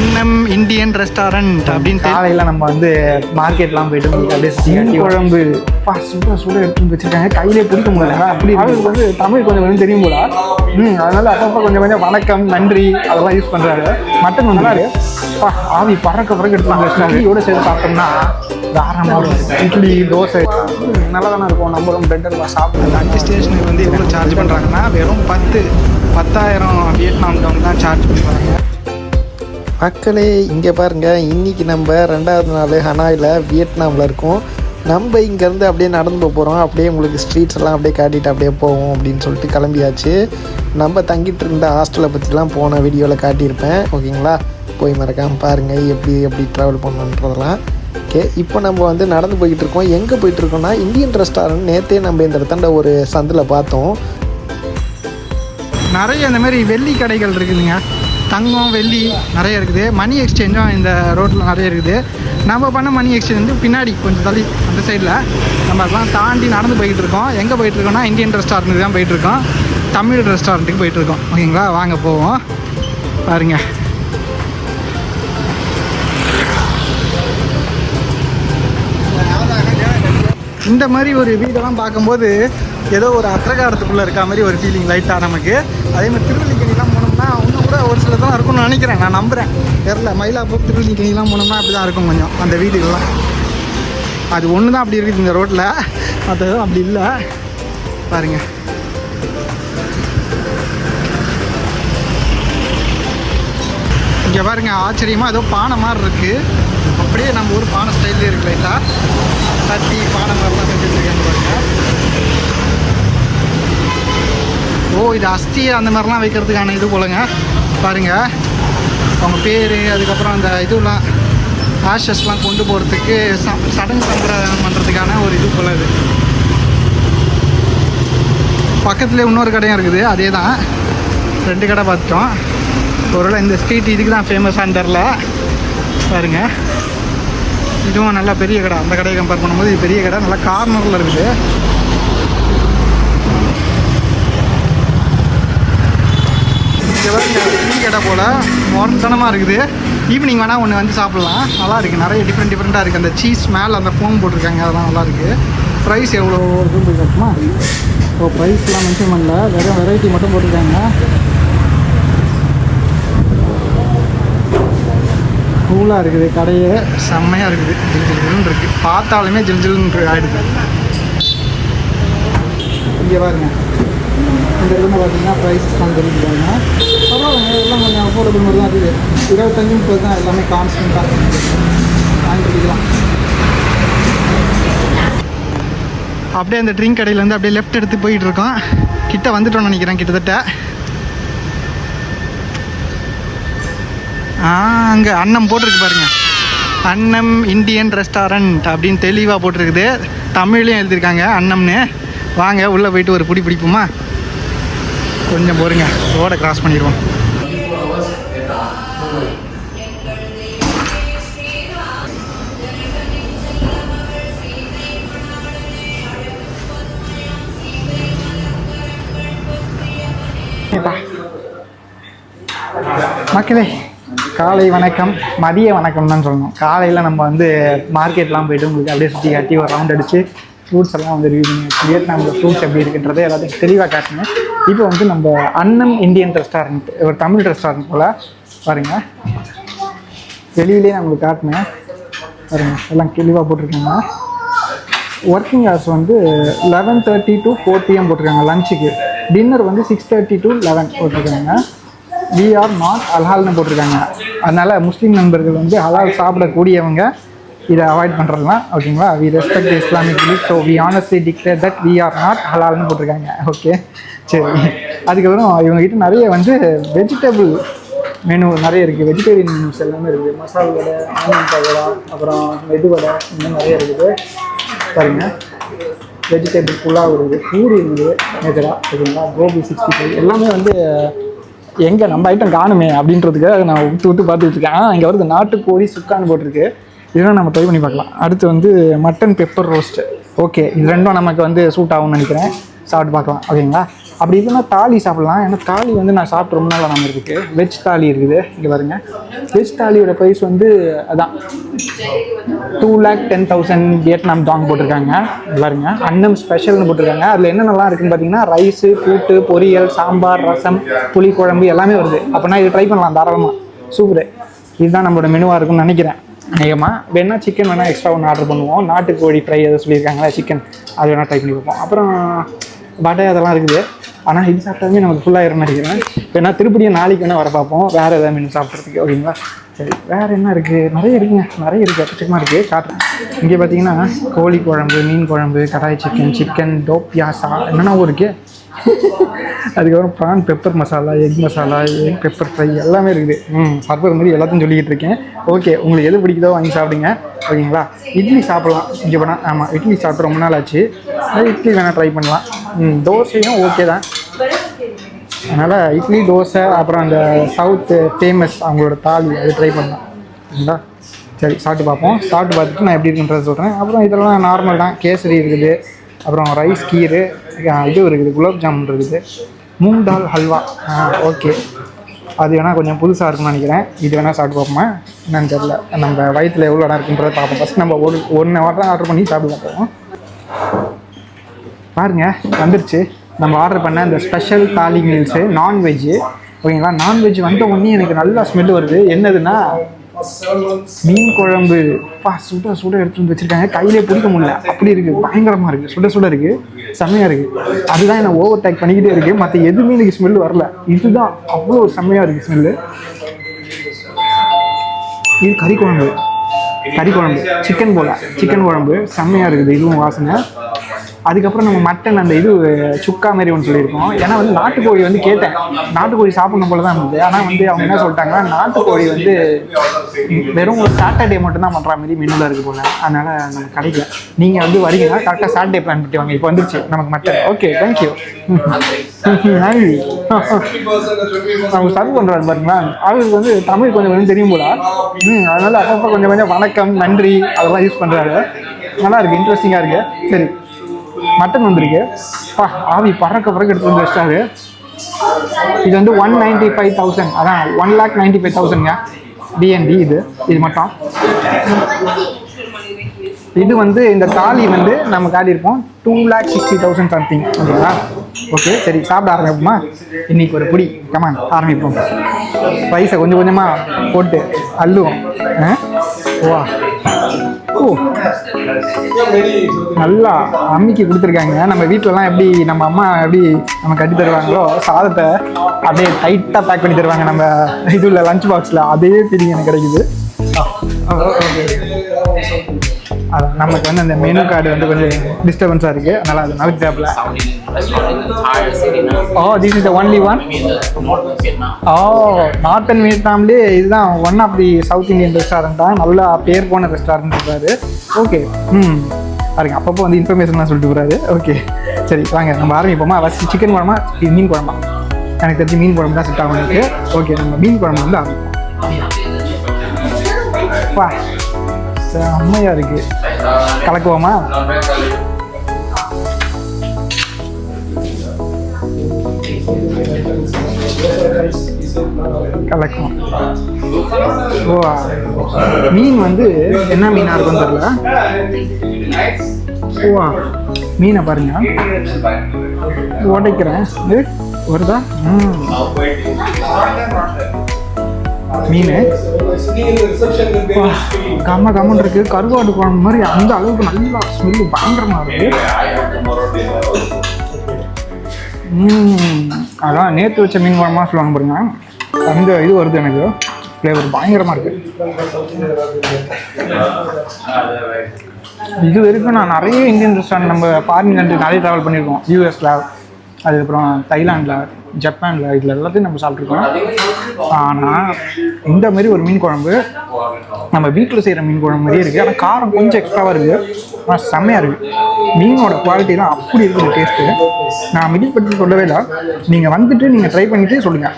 அன்னம் Indian restaurant அப்படின்னு காலையில் நம்ம வந்து மார்க்கெட்லாம் போயிட்டு அப்படியே காட்டி குழம்பு சுட சுட எடுத்து வச்சிருக்காங்க. கையிலே பிடிக்க முடியல. அப்படி வந்து தமிழ் கொஞ்சம் கொஞ்சம் தெரியும் போல. ம் அதனால அப்பப்போ கொஞ்சம் கொஞ்சம் வணக்கம் நன்றி அதெல்லாம் யூஸ் பண்ணுறாரு மட்டன் வந்து பா ஆவி பறக்க பறக்க எடுத்து வந்து வச்சுருக்காங்க இடியோட சேர்த்து சாப்பிட்டோம்னா தாராளமாக இருக்கும். இட்லி தோசை நல்லா தானே இருக்கும். நம்மளும் பிரெட் எல்லாம் சாப்பிட்டு லஞ்ச் ஸ்டேஷனுக்கு வந்து எவ்வளோ சார்ஜ் பண்ணுறாங்கன்னா வெறும் பத்து பத்தாயிரம் வியட்நாம் டவுன் தான் சார்ஜ் பண்ணுறாங்க மக்களே இங்கே பாருங்கள் இன்றைக்கி நம்ம ரெண்டாவது நாள் ஹனாயில் வியட்நாமில் இருக்கோம். நம்ம இங்கேருந்து அப்படியே நடந்து போக போகிறோம் அப்படியே உங்களுக்கு ஸ்ட்ரீட்ஸ் எல்லாம் அப்படியே காட்டிட்டு அப்படியே போவோம் அப்படின்னு சொல்லிட்டு கிளம்பியாச்சு. நம்ம தங்கிட்டு இருந்த ஹாஸ்டலை பற்றிலாம் போன வீடியோவில் காட்டியிருப்பேன். ஓகேங்களா? போய் மறக்காமல் பாருங்கள் எப்படி எப்படி ட்ராவல் பண்ணணுன்றதெல்லாம். ஓகே இப்போ நம்ம வந்து நடந்து போய்கிட்டு இருக்கோம். எங்கே போயிட்டு இருக்கோம்னா இந்தியன் ரெஸ்டாரண்ட் நேற்றே நம்ம இந்த இடத்தாண்ட ஒரு சந்தில் பார்த்தோம். நிறைய இந்த மாதிரி வெள்ளி கடைகள் இருக்குதுங்க. தங்கம் வெள்ளி நிறைய இருக்குது. மணி எக்ஸ்சேஞ்சும் இந்த ரோட்டில் நிறைய இருக்குது. நம்ம பண்ண மணி எக்ஸ்சேஞ்ச் வந்து பின்னாடி கொஞ்சம் தள்ளி அந்த சைடில் நம்ம அதெல்லாம் தாண்டி நடந்து போயிட்டு இருக்கோம். எங்கே போயிட்டு இருக்கோம்னா இந்தியன் ரெஸ்டாரண்ட்டுக்கு தான் போயிட்டு இருக்கோம். தமிழ் ரெஸ்டாரண்ட்டுக்கு போயிட்டு இருக்கோம். ஓகேங்களா வாங்க போவோம். பாருங்க. இந்த மாதிரி ஒரு வீடெல்லாம் பார்க்கும்போது ஏதோ ஒரு அத்திரகாரத்துக்குள்ளே இருக்க மாதிரி ஒரு ஃபீலிங் லைட்டாக நமக்கு. அதே மாதிரி திருவள்ளிக்கணி ஒரு சில தான் இருக்கும்னு நினைக்கிறேன். நான் நம்புகிறேன் தெரில மயிலாப்பூர் திருவல்லிக்கணிலாம் போனோம்னா அப்படி தான் இருக்கும் கொஞ்சம். அந்த வீடுகள்லாம் அது ஒன்று தான் அப்படி இருக்குது இந்த ரோட்டில் மற்றது அப்படி இல்லை. பாருங்க. இங்கே பாருங்க ஆச்சரியமாக ஏதோ பானை மாதிரி இருக்குது அப்படியே நம்ம ஊர் பானை ஸ்டைல்லே இருக்கு லைட்டாக தட்டி பானை மாதிரிலாம் செஞ்சுருக்காங்க பாருங்க ஓ இது அஸ்தி அந்த மாதிரிலாம் வைக்கிறதுக்கான இது போலங்க. பாருங்க. அவங்க பேர் அதுக்கப்புறம் அந்த இதுலாம் ஆஷஸ்லாம் கொண்டு போகிறதுக்கு ச- சடங்கு சம்பிரதாயம் பண்ணுறதுக்கான ஒரு இது போல இது. பக்கத்துலேயே இன்னொரு கடையும் இருக்குது. அதே தான் ரெண்டு கடை பார்த்துட்டோம் ஒருவேளை இந்த ஸ்ட்ரீட் இதுக்கு தான் ஃபேமஸாக தெரில பாருங்க. இதுவும் நல்லா பெரிய கடை. அந்த கடையை கம்பேர் பண்ணும்போது இது பெரிய கடை. நல்லா கார்னரில் இருக்குது. இங்கே பாருங்க டீ கடை போல் மொரத்தனமாக இருக்குது. ஈவினிங் வேணால் ஒன்று வந்து சாப்பிட்லாம். நல்லா இருக்குது நிறைய டிஃப்ரெண்ட் டிஃப்ரெண்ட்டாக இருக்குது அந்த சீஸ் மேலே அந்த ஃபோம் போட்டிருக்காங்க. அதெல்லாம் நல்லா இருக்குது ப்ரைஸ் எவ்வளோ இருக்குன்னு போய் இப்போ ப்ரைஸ்லாம் மென்ஷன் பண்ணல. வெறும் வெரைட்டி மட்டும் போட்டிருக்காங்க. கூலாக இருக்குது. கடையே செம்மையாக இருக்குது. ஜில் ஜில் ஜில்னு இருக்குது பார்த்தாலுமே ஜில் ஜில்னு ஆகிடுது இங்கே பாருங்க. இந்த இடத்துல பார்த்தீங்கன்னா ப்ரைஸஸ்லாம் தெரிஞ்சுக்காங்க பரவாயில்ல எல்லாம் கொஞ்சம் அஃபோர்டபுள் மாதிரி தான் இருக்குது. இருபத்தஞ்சு முப்பது தான் எல்லாமே கான்ஸ்டண்ட்டாக வாங்கிக்கலாம். அப்படியே அந்த ட்ரிங்க் கடையிலேருந்து அப்படியே லெஃப்ட் எடுத்து போயிட்டு இருக்கோம். கிட்ட வந்துட்டோம்னு நினைக்கிறேன் கிட்டத்தட்ட. ஆ அங்கே அன்னம் போட்டிருக்கு பாருங்க. அன்னம் இந்தியன் ரெஸ்டாரண்ட் அப்படின்னு தெளிவாக போட்டிருக்குது. தமிழ்லையும் எழுதியிருக்காங்க அன்னம்னு. வாங்க உள்ளே போயிட்டு ஒரு பிடி பிடிப்போமா? கொஞ்சம் போருங்க ரோடை கிராஸ் பண்ணிடுவோம். மக்களே காலை வணக்கம். மதிய வணக்கம் தான் சொல்லணும். காலையில் நம்ம வந்து மார்க்கெட்லாம் போயிட்டு உங்களுக்கு அப்படியே சுற்றி காட்டி ஒரு ரவுண்ட் அடித்து ஃப்ரூட்ஸ் எல்லாம் வந்து ரிவ்யூ பண்ணி வியட்நாமில் ஃப்ரூட்ஸ் எப்படி இருக்குன்றதை எல்லாத்தையும் தெளிவாக காட்டினேன் இப்போ வந்து நம்ம அன்னம் இந்தியன் ரெஸ்டாரண்ட் ஒரு தமிழ் ரெஸ்டாரண்ட் போல் பாருங்க. வெளியிலே நான் உங்களுக்கு காட்டினேன். பாருங்க எல்லாம் தெளிவாக போட்டிருக்காங்க. ஒர்க்கிங் ஹவர்ஸ் வந்து eleven thirty to four PM போட்டிருக்காங்க லஞ்சுக்கு டின்னர் வந்து சிக்ஸ் தேர்ட்டி டு லெவன் போட்டிருக்காங்க. வி ஆர் நாட் அல்ஹால்னு போட்டிருக்காங்க. அதனால் முஸ்லீம் நண்பர்கள் வந்து ஹலால் சாப்பிடக்கூடியவங்க இதை அவாய்ட் பண்ணுறதுலாம் ஓகேங்களா we respect Islamic belief so we honestly declare that we are not ஹலால்னு போட்டிருக்காங்க. ஓகே சரி. அதுக்கப்புறம் இவங்ககிட்ட நிறைய வந்து வெஜிடபிள் மெனு நிறைய இருக்குது வெஜிடேரியன் மெனுஸ் எல்லாமே இருக்குது மசால் வடை ஆனியன் வடை அப்புறம் மெது வடை இந்த மாதிரி நிறைய இருக்குது. பாருங்க. வெஜிடபிள் புலாவ் இருக்குது பூரி இருக்குது மேஜரா ஓகேங்களா கோபி சிக்ஸ்டி ஃபைவ் எல்லாமே வந்து எங்கே நம்ம ஐட்டம் காணுமே அப்படின்றதுக்காக நான் விட்டு விட்டு பார்த்துட்டு இருக்கேன். இங்கே வருது நாட்டுக்கோழி சுக்கான்னு போட்டிருக்கு. இதெல்லாம் நம்ம ட்ரை பண்ணி பார்க்கலாம். அடுத்து வந்து மட்டன் பெப்பர் ரோஸ்ட்டு ஓகே இது ரெண்டும் நமக்கு வந்து சூட் ஆகும்னு நினைக்கிறேன். சாப்பிட்டு பார்க்கலாம். ஓகேங்களா? அப்படி இல்லைன்னா தாலி சாப்பிடலாம். ஏன்னா தாலி வந்து நான் சாப்பிட்டு ரொம்ப நாள் நம்ம இருக்குது வெஜ் தாலி இருக்குது. இங்கே பாருங்க. வெஜ் தாலியோட ப்ரைஸ் வந்து அதான் two lakh ten thousand Vietnam dong போட்டிருக்காங்க. பாருங்க. அன்னம் ஸ்பெஷல்னு போட்டிருக்காங்க. அதில் என்னென்னலாம் இருக்குன்னு பார்த்தீங்கன்னா ரைஸு கூட்டு பொரியல் சாம்பார் ரசம் புளி குழம்பு எல்லாமே வருது. அப்போனா இது ட்ரை பண்ணலாம் தாராளமாக சூப்பரு இதுதான் நம்மளோட மெனுவாக இருக்கும்னு நினைக்கிறேன். அநேகமாக வேணா சிக்கன் வேணால் எக்ஸ்ட்ரா ஒன்று ஆர்டர் பண்ணுவோம். நாட்டுக்கோழி ஃப்ரை எதாவது சொல்லியிருக்காங்களா சிக்கன் அது வேணால் ட்ரை பண்ணி பார்ப்போம். அப்புறம் வடை அதெல்லாம் இருக்குது. ஆனால் இது சாப்பிட்டாலுமே நமக்கு ஃபுல்லாக நினைக்கிறேன். வேணா திருப்படியும் நாளைக்கு வேணால் வர பார்ப்போம். வேறு எதாவது மீன் சாப்பிட்றதுக்கு ஓகேங்களா? சரி வேறு என்ன இருக்குது நிறைய இருக்குங்க. நிறைய இருக்குது எக்கச்சக்கமாக இருக்குது காட்டுறேன். இங்கே பார்த்தீங்கன்னா கோழி குழம்பு மீன் குழம்பு கடாய் சிக்கன் சிக்கன் டோப்பியாசா என்னென்னவோ இருக்குது அதுக்கப்புறம் prawn pepper masala egg masala egg pepper fry எல்லாமே இருக்குது. ம் சர்வர் மாதிரி எல்லாத்தையும் சொல்லிக்கிட்டு இருக்கேன். ஓகே உங்களுக்கு எது பிடிக்குதோ வாங்கி சாப்பிடுங்க. ஓகேங்களா? இட்லி சாப்பிட்லாம் இங்கே போனால் ஆமாம் இட்லி சாப்பிட்டு ரொம்ப நாள் ஆச்சு. அது இட்லி வேணால் ட்ரை பண்ணலாம். ம் தோசையும் ஓகே தான். அதனால் இட்லி தோசை அப்புறம் அந்த சவுத்து ஃபேமஸ் அவங்களோட தாலி அது ட்ரை பண்ணலாம். சரிங்களா? சரி சாப்பிட்டு பார்ப்போம். சாப்பிட்டு பார்த்துட்டு நான் எப்படி இருக்குன்றதை சொல்கிறேன் அப்புறம் இதெல்லாம் நார்மல் தான். கேசரி இருக்குது. அப்புறம் ரைஸ் கீரு இது இருக்குது குலாப் ஜாமுன் இருக்குது. மூங் தால் ஹல்வா. ஆ ஓகே. அது வேணால் கொஞ்சம் புதுசாக இருக்கும்னு நினைக்கிறேன். இது வேணால் சாப்பிட்டு பார்ப்போமா? என்னன்னு தெரில நம்ம வயிற்றில் எவ்வளோ இடம் இருக்குன்றதை பார்ப்போம். ஃபஸ்ட் நம்ம ஒரு ஒன்று வாட்டர் ஆர்டர் பண்ணி சாப்பிட்டு பார்ப்போம். பாருங்கள் வந்துருச்சு. நம்ம ஆர்டர் பண்ண இந்த ஸ்பெஷல் தாலி மீல்ஸு நான்வெஜ்ஜு ஓகேங்களா? நான்வெஜ் வந்த உடனே எனக்கு நல்லா ஸ்மெல் வருது. என்னதுன்னா மீன் குழம்பு. பா சுட சுட எடுத்து வந்து வச்சிருக்காங்க. கையிலே பிடிக்க முடியல. அப்படி இருக்கு. பயங்கரமா இருக்கு. சுட சுட இருக்கு. செம்மையா இருக்கு. அதுதான் என்ன ஓவர் டேக் பண்ணிக்கிட்டே இருக்கு. மற்ற எதுவுமே எனக்கு ஸ்மெல் வரல. இதுதான் அவ்வளோ செம்மையா இருக்கு ஸ்மெல்லு இது கறி குழம்பு. கறி குழம்பு. சிக்கன் போல. சிக்கன் குழம்பு. செம்மையா இருக்குது. இதுவும் வாசனை. அதுக்கப்புறம் நம்ம மட்டன் அந்த இது சுக்கா மாதிரி ஒன்று சொல்லியிருக்கோம். ஏன்னா வந்து நாட்டுக்கோழி வந்து கேட்டேன். நாட்டுக்கோழி சாப்பிடணும் போல தான் இருந்தது. ஆனால் வந்து அவங்க என்ன சொல்லிட்டாங்கன்னா நாட்டுக்கோழி வந்து வெறும் ஒரு சாட்டர்டே மட்டும் தான் பண்ணுற மாதிரி மெனுவில் இருக்குது போல. அதனால் நம்ம கிடைக்கல நீங்கள் வந்து வரீங்கன்னா கரெக்டாக சாட்டர்டே பிளான் பண்ணி வாங்க. இப்போ வந்துருச்சு நமக்கு மட்டன். ஓகே தேங்க்யூ நன்றி. அவங்க சர்வ் பண்ணுறாரு பாருங்களா. அவருக்கு வந்து தமிழ் கொஞ்சம் கொஞ்சம் தெரியும் போல. ம் அதனால அப்பப்போ கொஞ்சம் கொஞ்சம் வணக்கம் நன்றி அதெல்லாம் யூஸ் பண்ணுறாரு நல்லா இருக்கு இன்ட்ரெஸ்டிங்காக இருக்கு. சரி. மட்டன் வந்திருக்கு. பா ஆவி பறக்க பறக்க எடுத்து வந்து வச்சிட்டாரு. இது வந்து ஒன் நைன்டி ஃபைவ் தௌசண்ட் அதான் ஒன் லேக் நைன்டி ஃபைவ் தௌசண்ட்ங்க டிஎன்டி இது. இது மட்டும். இது வந்து இந்த தாலி வந்து நம்ம காட்டியிருப்போம் two lakh sixty thousand something ஓகேங்களா ஓகே சரி சாப்பிட ஆரம்பிப்போமா? இன்னைக்கு ஒரு புடி. கமான் ஆரம்பிப்போம். ப்ரைஸை கொஞ்சம் கொஞ்சமாக போட்டு அள்ளுவோம். ஆ? வா ஓ நல்லா அம்மிக்கு கொடுத்துருக்காங்க. நம்ம வீட்டிலலாம் எப்படி நம்ம அம்மா எப்படி நம்ம கட்டி தருவாங்களோ சாதத்தை அப்படியே டைட்டாக பேக் பண்ணி தருவாங்க நம்ம இதுல லஞ்ச் பாக்ஸில் அதே ஃபீலிங் எனக்கு கிடைக்குது. அதான் நமக்கு வந்து அந்த மெனு கார்டு வந்து கொஞ்சம் டிஸ்டர்பன்ஸாக இருக்குது அதனால் அது city now. Oh this is the only one. Oh northern வியட்நாம்லேயே இதுதான் one of the South Indian restaurant தான். நல்லா பேர் போன ரெஸ்டாரண்ட் இருக்காரு ஓகே ம். பாருங்க அப்பப்போ வந்து இன்ஃபர்மேஷன்லாம் சொல்லிட்டு போகிறாரு ஓகே சரி வாங்க நம்ம ஆரம்பிப்போமா ஃபஸ்ட் சிக்கன் குழம்பா? இது மீன் குழம்பா? எனக்கு தெரிஞ்சு மீன் குழம்பு தான் செட் ஆகும் எனக்கு. ஓகே நம்ம மீன் குழம்பு வந்து ஆரம்பிப்போம் பா செம்மையாக இருக்குது கலக்குவோமா? கலக்கும் ஓ மீன் வந்து என்ன மீனாக இருக்கும்னு தெரியல? ஓ மீனை பாருங்க. உடைக்கிறேன். இது வருதா ம். மீன். கம்ம கம்மன் இருக்கு. கருவாடு குழம்பு மாதிரி அந்த அளவுக்கு நல்லா ஸ்மெல்லு பயங்கரமா இருக்கு. அதான் நேற்று வச்ச மீன் குழம்பா சொல்லுவாங்க பாருங்க. அந்த இது வருது எனக்கு. ஃப்ளேவர் பயங்கரமா இருக்கு. இது வரைக்கும் நான் நிறைய இந்தியன் ரெஸ்டாரண்ட் நம்ம ஃபாரின் கண்ட்ரி நிறைய ட்ராவல் பண்ணியிருக்கோம். யூஎஸில் அதுக்கப்புறம் தைலாண்டில் ஜப்பானில் இதில் எல்லாத்தையும் நம்ம சாப்பிட்ருக்கோம் ஆனால் இந்த மாதிரி ஒரு மீன் குழம்பு நம்ம வீட்டில் செய்கிற மீன் குழம்பு மாதிரியே இருக்குது ஆனால் காரம் கொஞ்சம் எக்ஸ்ட்ராவாக இருக்குது ஆனால் செம்மையாக இருக்குது மீனோட குவாலிட்டிலாம் அப்படி இருக்குது டேஸ்ட்டு நான் மிடில் பற்றி சொல்லவே இல்லை. நீங்கள் வந்துட்டு நீங்கள் ட்ரை பண்ணிட்டு சொல்லுங்கள்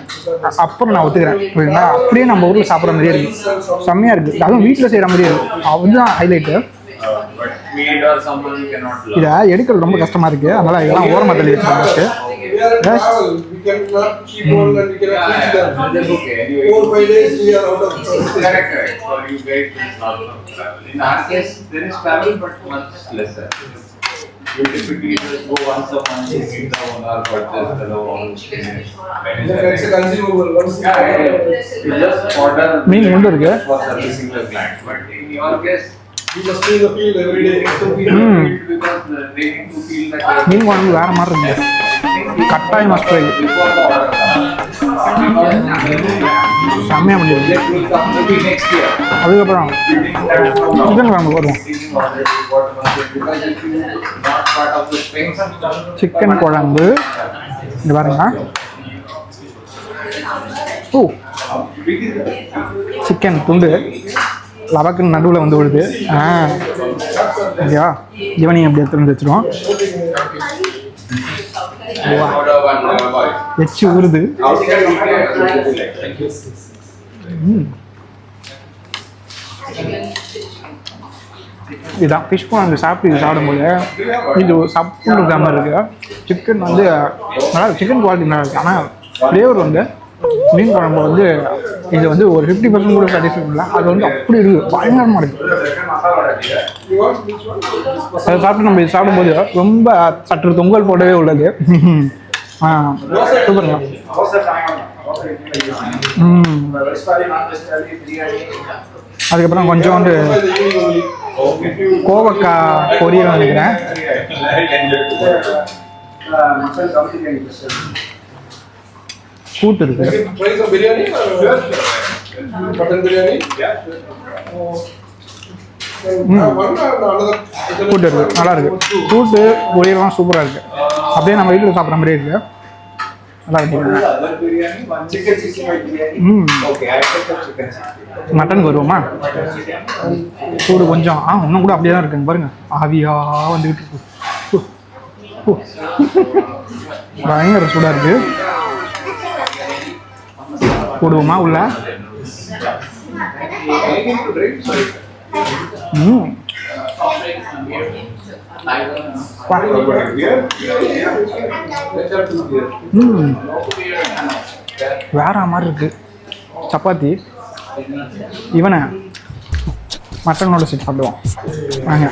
அப்புறம் நான் ஒத்துக்கிறேன். புரியுதுங்களா? அப்படியே நம்ம ஊரில் சாப்பிட்ற மாதிரியே இருக்குது செம்மையாக இருக்குது அதுவும் வீட்டில் செய்கிற மாதிரியே இருக்குது அதுதான் ஹைலைட்டு. இதை எடுக்கிறது ரொம்ப கஷ்டமாக இருக்குது அதனால் இதெல்லாம் ஓரமாக தள்ளி வச்சுருக்கேன் First are in Yes. travel. We cannot keep on and we cannot teach them. That's okay. Anyway, Four, five days we are out of Correct, correct. For you guys, it's not from travel. In our case, there is travel, but much lesser. You typically just go once a month, you meet the owner, purchase the whole thing. When is the It's a next- consumable. Once Yeah, yeah, yeah. You just order. மீன் எங்க இருக்கு? For servicing the client. But in your case, You must be in the field every day. so we Mm. don't need because they need to feel that. மீன் குழம்பு வேறு மாதிரி இருக்கு கட்டாயம் must செம்மையாக பண்ணிருக்கு அதுக்கப்புறம் சிக்கன் குழம்பு வருவோம் சிக்கன் குழம்பு. இது பாருங்க. ஓ சிக்கன் துண்டு. லவக்குன்னு நடுவில் வந்து விடுது ஆ ஐயா இவனையும் அப்படி திறந்து வந்து வச்சிருவோம். எச்சு ஊறுது இதான். ஃபிஷ் அந்த சாப்பிட்டு சாப்பிடும்போது இது சப்புன்னு இருக்க மாதிரி இருக்கு. சிக்கன் வந்து நல்லா சிக்கன் குவாலிட்டி நல்லா இருக்கு. ஆனால் ஃப்ளேவர் வந்து மீன் குழம்பு வந்து இது வந்து ஒரு ஃபிஃப்டி பர்சன்ட் கூட சாட்டிஸ்ஃபை பண்ணல அது வந்து அப்படி இருக்குது பயங்கரமாக இருக்குது அதை சாப்பிட்டு நம்ம இது சாப்பிடும்போது ரொம்ப சற்று தொங்கல் போடவே உள்ளது. சூப்பருங்க அதுக்கப்புறம் கொஞ்சம் வந்து கோவக்காய் பொரியல் நினைக்கிறேன். கூட்டு இருக்கு? கூட்டு இருக்கு. நல்லா இருக்கு. கூட்டு பொரியல்லாம் சூப்பராக இருக்கு. அப்படியே நம்ம வீட்டில் சாப்பிட்ற மாதிரியே இருக்கு. நல்லா இருக்கு. ம். மட்டன் வருவோமா? சூடு கொஞ்சம். ஆ இன்னும் கூட அப்படியே தான் இருக்குங்க. பாருங்க. ஆவியா வந்துக்கிட்டு இருக்கு. பயங்கர சூடாக இருக்கு. போடுவோமா உள்ள? ம். வேற மாதிரி இருக்கு. சப்பாத்தி. இவனை. மட்டனோட சேர்த்து சாப்பிடுவோம் வாங்க.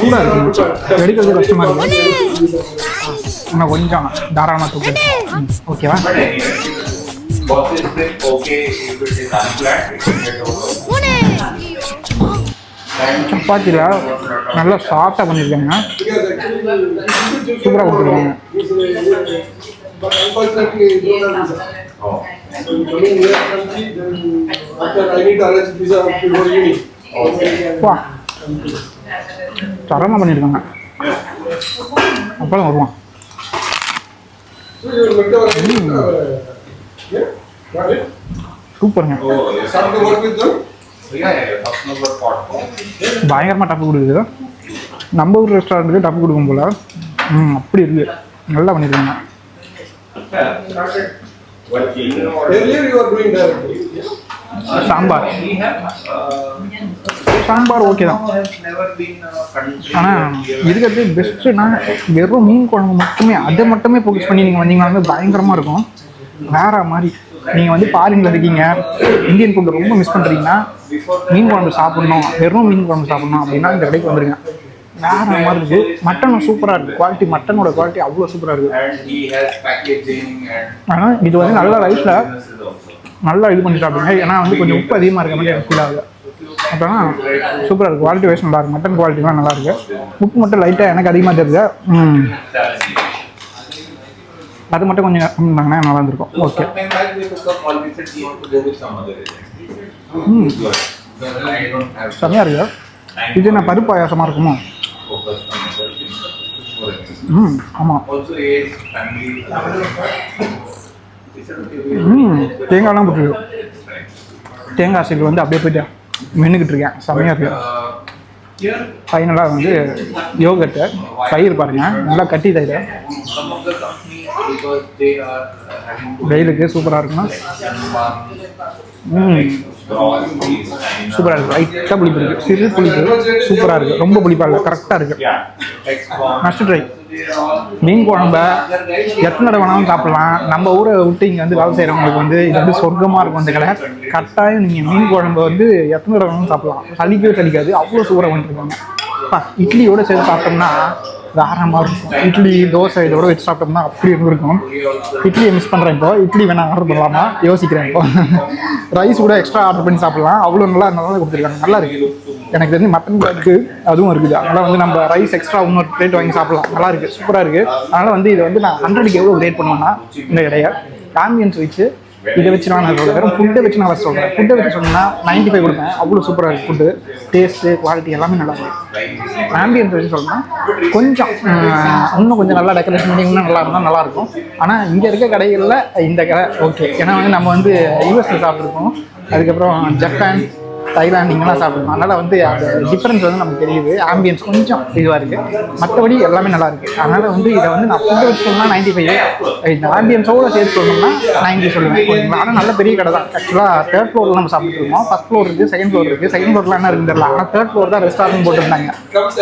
சூடாக இருக்கு எடுக்கிறது கஷ்டமா இருக்கு இன்னும் கொஞ்சம் தாராளமாக தூக்கு ஓகேவா. சப்பாத்தியில் நல்லா சாஃப்டாக பண்ணியிருக்காங்க சூப்பராக கொடுத்துருக்காங்க but unfortunately, we don't have visa. Oh. So coming here country, then after I need to arrange visa before uni. வா தரமாக பண்ணியிருக்காங்க அப்பளம் வருவான் uh? சூப்பருங்க Oh. பயங்கரமாக டப்பு கொடுக்குது நம்ம ஊர் ரெஸ்டாரண்ட்டுக்கு டப்பு கொடுக்கும் போல ம் அப்படி இருக்கு நல்லா பண்ணியிருக்காங்க Earlier you were doing directly. yeah? Sambar sambar okay தான். ஆனால் இருக்கிறது பெஸ்ட்டுனா வெறும் மீன் குழம்பு மட்டுமே அதை மட்டுமே ஃபோக்கஸ் பண்ணி நீங்கள் வந்தீங்கன்னா வந்து பயங்கரமாக இருக்கும். வேற மாதிரி. நீங்கள் வந்து ஃபாரினில் இருக்கீங்க இந்தியன் ஃபுட் ரொம்ப மிஸ் பண்ணுறீங்கன்னா மீன் குழம்பு சாப்பிட்ணும் வெறும் மீன் குழம்பு சாப்பிட்ணும் அப்படின்னா இந்த கடைக்கு வந்துருங்க. வேற மாதிரி இருக்குது மட்டன் சூப்பராக இருக்குது குவாலிட்டி மட்டனோட குவாலிட்டி அவ்வளோ சூப்பராக இருக்குது. ஆனால் இது வந்து நல்ல ரைஸில். நல்லா இது பண்ணி சாப்பிடுங்க ஏன்னா வந்து கொஞ்சம் உப்பு அதிகமாக இருக்க மாதிரி எனக்கு ஃபீல் ஆகுது. அப்புறம் சூப்பராக இருக்குது குவாலிட்டி வைஸ் நல்லா இருக்கு. மட்டன் குவாலிட்டிலாம் நல்லா இருக்கு. உப்பு மட்டும் லைட்டாக எனக்கு அதிகமாக தெரியுது ம். அது மட்டும் கொஞ்சம் கம்மினாங்கன்னா நல்லா இருந்திருக்கும். ஓகே have செம்மையாக இருக்கு? இது என்ன பருப்பு பாயாசமாக இருக்குமோ? Focus on other things. More interesting. ம் ஆமாம் Also age, family. ம் தேங்காய்லாம் போட்டுருக்கு தேங்காய் சீல் வந்து அப்படியே போயிட்டு மென்னுக்கிட்டு இருக்கேன் செம்மையாக இருக்கு Uh, ஃபைனலாக வந்து யோகர்ட்டு தயிர் பாருங்க நல்லா கட்டி தயிர் வெயிலுக்கு சூப்பராக இருக்குமா? ம். சூப்பராக இருக்குது லைட்டாக புளிப்பு இருக்குது சிறு புளிப்பு. சூப்பராக இருக்குது ரொம்ப புளிப்பாக இல்லை. கரெக்டாக இருக்குது yeah, ட்ரை மீன் குழம்ப. எத்தனை தடவை வேணாலும் சாப்பிடலாம். நம்ம ஊரை விட்டு இங்கே வந்து வேலை செய்கிறவங்களுக்கு வந்து இது வந்து சொர்க்கமாக இருக்கும் அந்த கடை. கட்டாயம் நீங்கள் மீன் குழம்பு வந்து எத்தனை தடவை வேணாலும் சாப்பிடலாம். சளிக்கவே சளிக்காது. அவ்வளோ சூப்பராக பண்ணிருக்காங்க இட்லியோடு சேர்த்து சாப்பிட்டோம்னா வேற மாதிரி இருக்கும். இட்லி தோசை இதோட வச்சு சாப்பிட்டோம்னா அப்படி இருந்திருக்கும் இட்லியை மிஸ் பண்ணுறேன் இப்போ. இட்லி வேணா ஆர்டர் பண்ணலாமா? யோசிக்கிறேன் இப்போ. ரைஸ் கூட எக்ஸ்ட்ரா ஆர்டர் பண்ணி சாப்பிடலாம். அவ்வளோ நல்லா நல்லா கொடுத்துருக்காங்க. நல்லா இருக்கு. எனக்கு தெரிஞ்சு மட்டன் இருக்கு அதுவும் இருக்குது. அதனால் வந்து நம்ம ரைஸ் எக்ஸ்ட்ரா இன்னொரு பிளேட் வாங்கி சாப்பிடலாம். நல்லா இருக்கு. சூப்பராக இருக்கு. அதனால் வந்து இதை வந்து நான் ஹண்ட்ரடுக்கு எவ்வளோ ரேட் பண்ணுவேன்னா இந்த இடைய ஆம்பியன்ஸ் வச்சு இதை வச்சு நான் சொல்கிறேன் வெறும் ஃபுட்டை வச்சு நான் சொல்கிறேன் ஃபுட்டை வச்சு சொன்னால் நைன்ட்டி ஃபைவ் கொடுப்பேன். அவ்வளோ சூப்பராக இருக்குது ஃபுட்டு டேஸ்ட்டு குவாலிட்டி எல்லாமே நல்லா இருக்கும். ஆம்பியன்ஸ் வச்சு சொல்லணும்னா கொஞ்சம் இன்னும் கொஞ்சம் நல்லா டெக்கரேஷன் பண்ணி இன்னும் நல்லா இருந்தால் நல்லாயிருக்கும் ஆனால் இங்கே இருக்க கடைகளில் இந்த கடை ஓகே ஏன்னா வந்து நம்ம வந்து யூஎஸ்ல சாப்பிட்ருக்கோம் அதுக்கப்புறம் ஜப்பான் தைலாந்து இங்கெல்லாம் சாப்பிடுவோம் அதனால் வந்து அந்த டிஃப்ரென்ஸ் வந்து நமக்கு தெரியுது. ஆம்பியன்ஸ் கொஞ்சம் இதுவாக இருக்குது மற்றபடி எல்லாமே நல்லா இருக்குது அதனால் வந்து இதை வந்து நான் ஃபுட்டு வச்சு சொன்னால் நைன்ட்டி ஃபைவ் இந்த ஆம்பியன்ஸோட சேர்த்து சொல்லணும்னா நைன்ட்டி சொல்லுவேன். ஓகேங்களா? ஆனால் நல்ல பெரிய கடை தான். ஆக்சுவலாக தேர்ட் ஃப்ளோரில் நம்ம சாப்பிட்டு இருக்கோம். ஃபஸ்ட் ஃப்ளோர் இருக்குது செகண்ட் ஃப்ளோர் இருக்குது செகண்ட் ஃப்ளோரில் என்ன இருக்குது தெரியல. ஆனால் தேர்ட் ஃப்ளோர் தான் ரெஸ்டாரண்ட் போட்டுருந்தாங்க.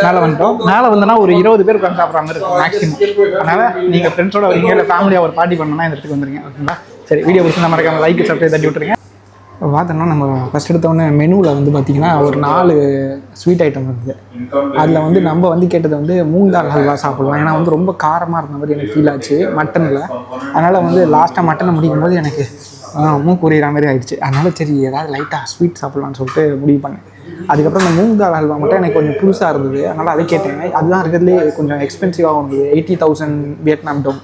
மேலே வந்துட்டோம். மேலே வந்தோன்னா ஒரு இருபது பேர் உட்காந்து சாப்பிட்ற மாதிரி இருக்கும் மேக்ஸிமம் அதனால் நீங்கள் ஃப்ரெண்ட்ஸோட வரீங்க இல்லை ஃபேமிலியாக ஒரு பார்ட்டி பண்ணணும்னா இந்த இடத்துக்கு வந்துருங்க. ஓகேங்களா? சரி வீடியோ பிடிச்சிருந்தா மறக்காம லைக் சப்ஸ்கிரைப் தட்டி விட்டுருங்க. பார்த்தோன்னா நம்ம ஃபஸ்ட் எடுத்தோடனே மெனுவில் வந்து பார்த்திங்கன்னா ஒரு நாலு ஸ்வீட் ஐட்டம் இருந்தது. அதில் வந்து நம்ம வந்து கேட்டது வந்து மூங் தால் ஹல்வா சாப்பிடலாம். ஏன்னா வந்து ரொம்ப காரமாக இருந்த மாதிரி எனக்கு ஃபீல் ஆச்சு மட்டனில். அதனால் வந்து லாஸ்ட்டாக மட்டனை முடிக்கும் போது எனக்கு மூக்கு மாதிரி ஆயிடுச்சு. அதனால் சரி ஏதாவது லைட்டாக ஸ்வீட் சாப்பிட்லான்னு சொல்லிட்டு முடிவு பண்ணேன். அதுக்கப்புறம் இந்த மூங் தால் ஹல்வா மட்டும் எனக்கு கொஞ்சம் புதுசாக இருந்தது. அதனால் அதை கேட்டேன். அதுதான் இருக்கிறதுலே கொஞ்சம் எக்ஸ்பென்சிவாக இருந்தது எயிட்டி தௌசண்ட் வியட்நாம் டோம்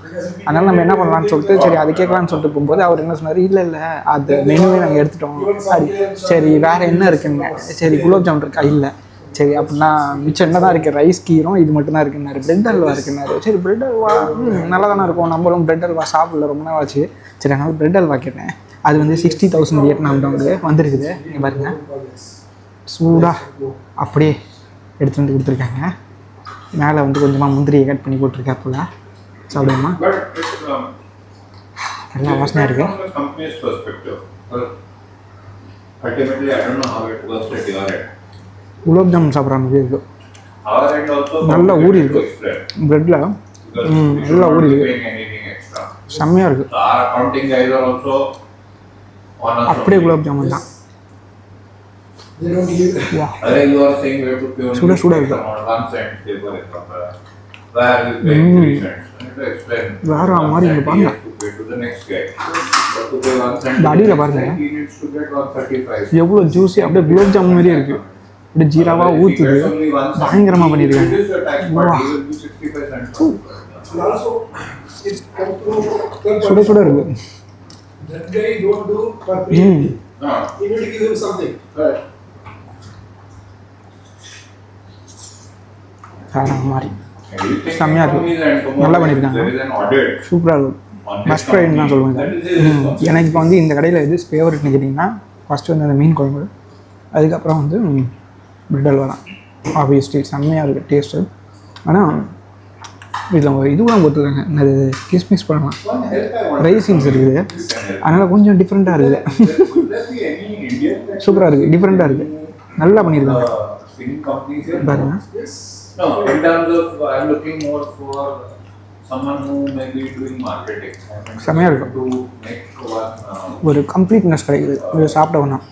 அதனால் நம்ம என்ன பண்ணலாம்னு சொல்லிட்டு சரி அது கேட்கலான்னு சொல்லிட்டு போகும்போது அவர் என்ன சொன்னார் இல்லை இல்லை அது மெனுவே நாங்கள் எடுத்துட்டோம். சரி சரி வேறு என்ன இருக்குங்க? சரி குலோப் ஜாமுன் இருக்கா? இல்லை. சரி அப்படின்னா மிச்சம் என்ன தான் இருக்குது ரைஸ் கீரும் இது மட்டும் தான் இருக்குன்னாரு. பிரெட் அல்வா இருக்குன்னாரு. சரி பிரெட் அல்வா ம், நல்லா தானே இருக்கும். நம்மளும் பிரெட் அல்வா சாப்பிடல. ரொம்ப நாள் ஆச்சு. சரி அதனால் பிரெட் அல்வா கேட்டேன். அது வந்து சிக்ஸ்டி தௌசண்ட் வியட்நாம் டவுனுக்கு வந்துருக்குது. நீங்கள் பாருங்கள் சூடாக அப்படியே எடுத்துகிட்டு வந்து கொடுத்துருக்காங்க மேலே வந்து கொஞ்சமாக முந்திரியை கட் பண்ணி போட்டிருக்கா போல் சாப்பிடுவோமா நல்லா வாசனையாக இருக்கு குலோப் ஜாமுன் சாப்பிட்ற மாதிரி இருக்கும் நல்லா ஊறி இருக்கும் ப்ரெட்டில் நல்லா ஊறி இருக்கு செம்மையாக இருக்குது அப்படியே குலோப் ஜாமுன் தான் வா Otherwise, you are saying we have to pay only சுட சுட X இருக்கு. amount, one cent, say for example. Where you pay Mm. three cents. I have to explain. வேற One மாதிரி cent இங்க he பாருங்க. has to pay to the next guy. But to pay one cent இந்த to the அடியில next பாருங்க. guy, he needs to get one thirty-five. எவ்வளோ juicy அப்படியே குலோப் ஜாமுன் மாதிரியே இருக்குது அப்படியே ஜீராவாக ஊற்றுது பயங்கரமாக பண்ணியிருக்காங்க வா. சுட சுட இருக்கு That guy don't do for free. ம் You need to give him something. வேற மாதிரி. செம்மையா இருக்கு. நல்லா பண்ணிருக்காங்க. சூப்பராக இருக்கும் மஸ்ட் ட்ரைன்னு தான் சொல்லுவேன். இதை. ம். எனக்கு இப்போ வந்து இந்த கடையில் எது ஃபேவரட்னு கேட்டிங்கன்னா ஃபஸ்ட்டு வந்து அந்த மீன் குழம்பு. அதுக்கப்புறம் வந்து பிரெட் அல்வா தான். ஆப்வியஸ்லி செம்மையாக இருக்குது டேஸ்ட்டு ஆனால் இதில் ஒரு இதுவும் போட்டுருக்காங்க என்னது கிஸ்மிஸ் பண்ணலாம். ரைசிங்ஸ் இருக்குது. அதனால் கொஞ்சம் டிஃப்ரெண்ட்டாக இருக்குது. சூப்பராக இருக்குது டிஃப்ரெண்ட்டாக இருக்குது நல்லா பண்ணியிருக்காங்க. பாருங்க. No, in terms of, I'm looking more for someone who may be doing marketing. I mean, செமையா இருக்கும். To make one, uh, ஒரு கம்ப்ளீட்னஸ் கிடைக்குது. இது சாப்பிட வேணாம்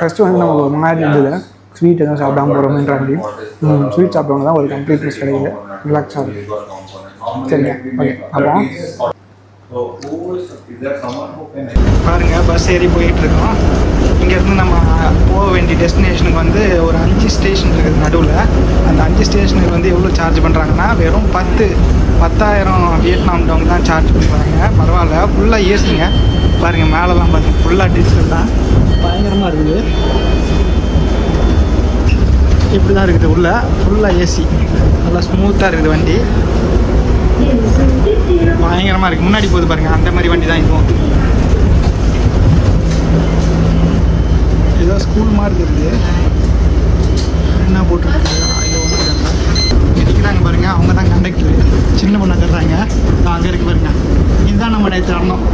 ஃபஸ்ட்டு வந்து நம்ம ஒரு முன்னாடி இருந்தது ஸ்வீட் எதுவும் சாப்பிடாம போகிறோம்ன்ற மாதிரி. ஸ்வீட் சாப்பிட்டவங்க தான் ஒரு கம்ப்ளீட்னஸ் கிடைக்குது. ரிலாக்ஸ் ஆகுது சரிங்க, okay. அப்புறம்? So who is, is there someone who can பாருங்க பஸ் ஏறி போயிட்டு இருக்கோம். இங்கேருந்து நம்ம போக வேண்டிய டெஸ்டினேஷனுக்கு வந்து ஒரு அஞ்சு ஸ்டேஷன் இருக்குது நடுவில். அந்த அஞ்சு ஸ்டேஷனுக்கு வந்து எவ்வளோ சார்ஜ் பண்ணுறாங்கன்னா வெறும் பத்து பத்தாயிரம் வியட்நாம் டவுன் தான் சார்ஜ் பண்ணுறாங்க பரவாயில்ல ஃபுல்லாக ஏசிங்க. பாருங்கள் மேலெலாம் பாருங்கள் ஃபுல்லாக டிஜிட்டல் தான். பயங்கரமாக இருக்குது. இப்படி தான் இருக்குது உள்ள. ஃபுல்லாக ஏசி நல்லா ஸ்மூத்தாக இருக்குது வண்டி. பயங்கரமாக இருக்குது முன்னாடி போகுது பாருங்கள் அந்த மாதிரி வண்டி தான் இதுவும். ஏதோ ஸ்கூல் மாதிரி இருக்குது என்ன போட்டுருக்கு? ஐயோ பாருங்கள் அவங்க தான் கண்டக்டர் சின்ன பொண்ணை தர்றாங்க. அங்கே இருக்கு பாருங்க. இதுதான் நம்ம நேற்று அண்ணம்